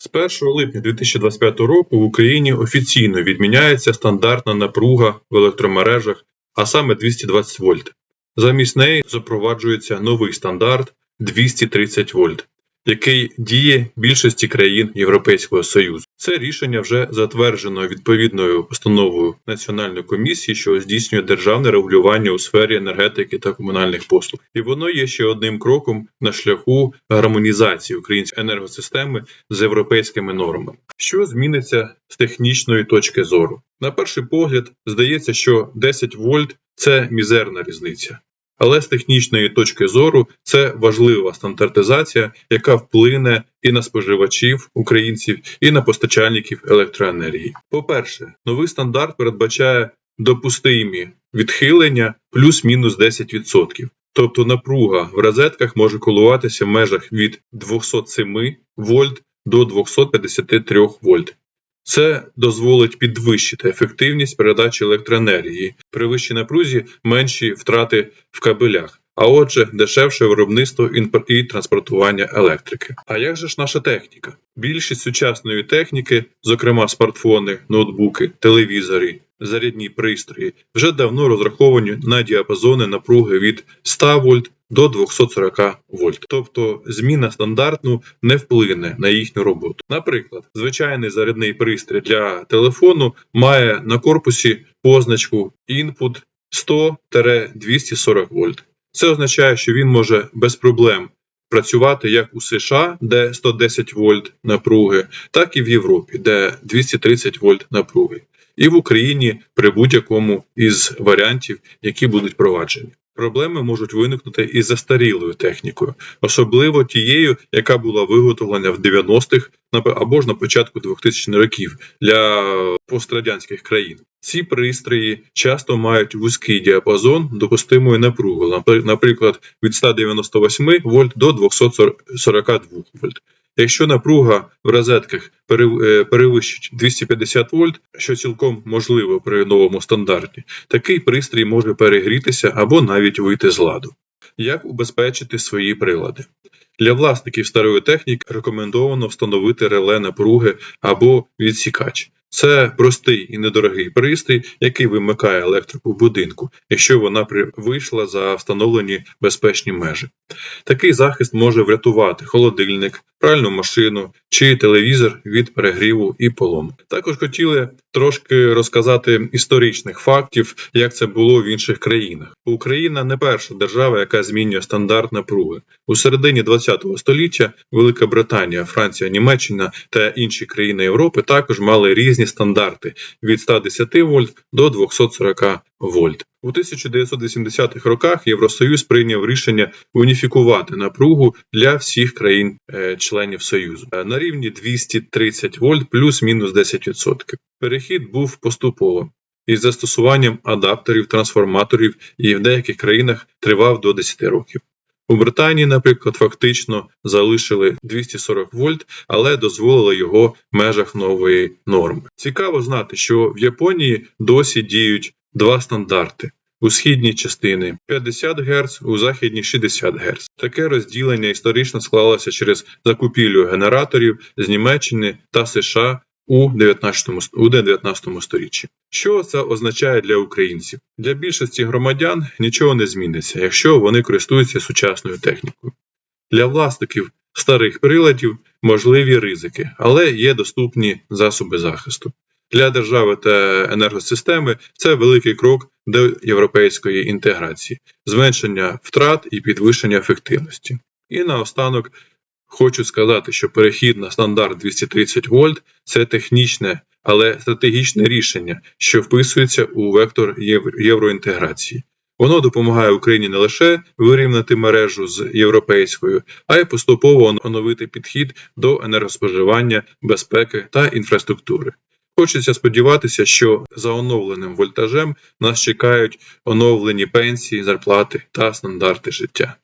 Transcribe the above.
З 1 липня 2025 року в Україні офіційно відміняється стандартна напруга в електромережах, а саме 220 вольт. Замість неї запроваджується новий стандарт 230 вольт, який діє більшості країн Європейського Союзу. Це рішення вже затверджено відповідною постановою Національної комісії, що здійснює державне регулювання у сфері енергетики та комунальних послуг, і воно є ще одним кроком на шляху гармонізації української енергосистеми з європейськими нормами. Що зміниться з технічної точки зору? На перший погляд, здається, що 10 вольт це мізерна різниця. Але з технічної точки зору це важлива стандартизація, яка вплине і на споживачів українців, і на постачальників електроенергії. По-перше, новий стандарт передбачає допустимі відхилення плюс-мінус 10%. Тобто напруга в розетках може коливатися в межах від 207 вольт до 253 вольт. Це дозволить підвищити ефективність передачі електроенергії, при вищій напрузі менші втрати в кабелях, а отже, дешевше виробництво і транспортування електрики. А як же ж наша техніка? Більшість сучасної техніки, зокрема смартфони, ноутбуки, телевізори, зарядні пристрої, вже давно розраховані на діапазони напруги від 100 вольт до 240 вольт. Тобто зміна стандартну не вплине на їхню роботу. Наприклад, звичайний зарядний пристрій для телефону має на корпусі позначку Input 100-240 вольт. Це означає, що він може без проблем працювати як у США, де 110 вольт напруги, так і в Європі, де 230 вольт напруги, і в Україні при будь-якому із варіантів, які будуть проваджені. Проблеми можуть виникнути із застарілою технікою, особливо тією, яка була виготовлена в 90-х або ж на початку 2000-х років для пострадянських країн. Ці пристрої часто мають вузький діапазон допустимої напруги, наприклад, від 198 вольт до 242 вольт. Якщо напруга в розетках перевищить 250 вольт, що цілком можливо при новому стандарті, такий пристрій може перегрітися або навіть вийти з ладу. Як убезпечити свої прилади? Для власників старої техніки рекомендовано встановити реле напруги або відсікач. Це простий і недорогий пристрій, який вимикає електрику в будинку, якщо вона вийшла за встановлені безпечні межі. Такий захист може врятувати холодильник, пральну машину чи телевізор від перегріву і полому. Також хотіли трошки розказати історичних фактів, як це було в інших країнах. Україна не перша держава, яка змінює стандарт напруги. У середині ХХ століття Велика Британія, Франція, Німеччина та інші країни Європи також мали різні стандарти від 110 вольт до 240 вольт. У 1980-х роках Євросоюз прийняв рішення уніфікувати напругу для всіх країн-членів Союзу на рівні 230 вольт плюс-мінус 10%. Перехід був поступовим із застосуванням адаптерів, трансформаторів і в деяких країнах тривав до 10 років. У Британії, наприклад, фактично залишили 240 вольт, але дозволили його в межах нової норми. Цікаво знати, що в Японії досі діють два стандарти. У східній частини 50 Гц, у західній 60 Гц. Таке розділення історично склалося через закупівлю генераторів з Німеччини та США у 19 у 19 сторіччі. Що це означає для українців? Для більшості громадян нічого не зміниться, якщо вони користуються сучасною технікою. Для власників старих приладів можливі ризики, але є доступні засоби захисту. Для держави та енергосистеми це великий крок до європейської інтеграції, зменшення втрат і підвищення ефективності. І наостанок Хочу сказати, що перехід на стандарт 230 вольт це технічне, але стратегічне рішення, що вписується у вектор євроінтеграції. Воно допомагає Україні не лише вирівняти мережу з європейською, а й поступово оновити підхід до енергоспоживання, безпеки та інфраструктури. Хочеться сподіватися, що за оновленим вольтажем нас чекають оновлені пенсії, зарплати та стандарти життя.